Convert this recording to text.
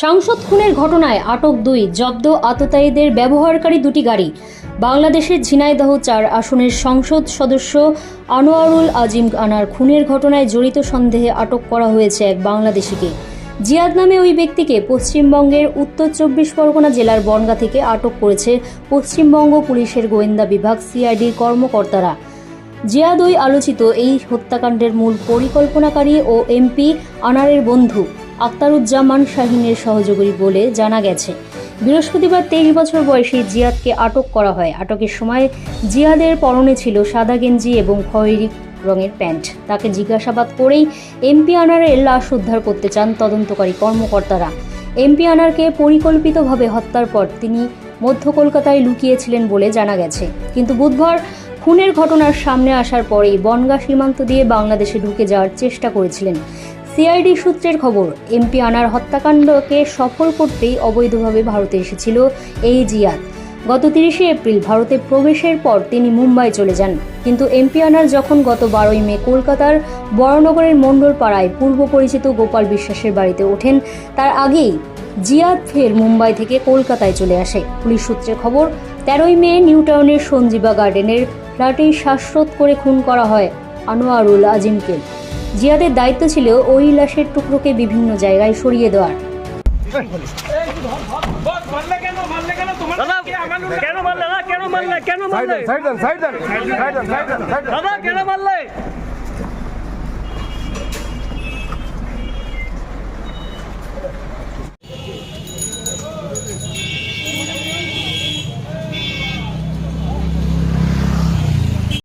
সাংসদ খুনের ঘটনায় আটক দুই জব্দ আততায়ীদের ব্যবহারকারী দুটি গাড়ি। বাংলাদেশের ঝিনাইদহ চার আসনের সংসদ সদস্য আনোয়ারুল আজিম আনার খুনের ঘটনায় জড়িত সন্দেহে আটক করা হয়েছে এক বাংলাদেশিকে। জিয়াদ নামে ওই ব্যক্তিকে পশ্চিমবঙ্গের উত্তর চব্বিশ পরগনা জেলার বনগা থেকে আটক করেছে পশ্চিমবঙ্গ পুলিশের গোয়েন্দা বিভাগ সিআইডির কর্মকর্তারা। জিয়াদ ওই আলোচিত এই হত্যাকাণ্ডের মূল পরিকল্পনাকারী ও এমপি আনারের বন্ধু। আক্তারুজ্জামান শাহিনের সহযোগী বলে জানা গেছে। বৃহস্পতিবার তেইশ বছর বয়সী জিয়াদকে আটক করা হয়। আটকের সময় জিয়াদের পরনে ছিল সাদা গেঞ্জি এবং খয়েরি রঙের প্যান্ট। তাকে জিজ্ঞাসাবাদ করেই এমপি আনারের লাশ উদ্ধার করতে চান তদন্তকারী কর্মকর্তারা। এমপি আনারকে পরিকল্পিতভাবে হত্যার পর তিনি মধ্য কলকাতায় লুকিয়েছিলেন বলে জানা গেছে। কিন্তু বুধবার খুনের ঘটনার সামনে আসার পরেই বনগা সীমান্ত দিয়ে বাংলাদেশে ঢুকে যাওয়ার চেষ্টা করেছিলেন। সিআইডি সূত্রের খবর, এমপি আনার হত্যাকাণ্ডকে সফল করতেই অবৈধভাবে ভারতে এসেছিল এই জিয়াদ। গত তিরিশে এপ্রিল ভারতে প্রবেশের পর তিনি মুম্বাই চলে যান। কিন্তু এমপি আনার যখন গত বারোই মে কলকাতার বড়নগরের মণ্ডল পাড়ায় পূর্ব পরিচিত গোপাল বিশ্বাসের বাড়িতে ওঠেন, তার আগেই জিয়াদ ফের মুম্বাই থেকে কলকাতায় চলে আসে। পুলিশ সূত্রে খবর, তেরোই মে নিউ টাউনের সঞ্জীবা গার্ডেনের ফ্ল্যাটেই শ্বাসরোধ করে খুন করা হয় আনোয়ারুল আজিমকে। জিয়াদের দায়িত্ব ছিল ওই লাশের টুকরোকে বিভিন্ন জায়গায় সরিয়ে দেওয়ার। কেন মারলে কেন মারলে কেন মারলে?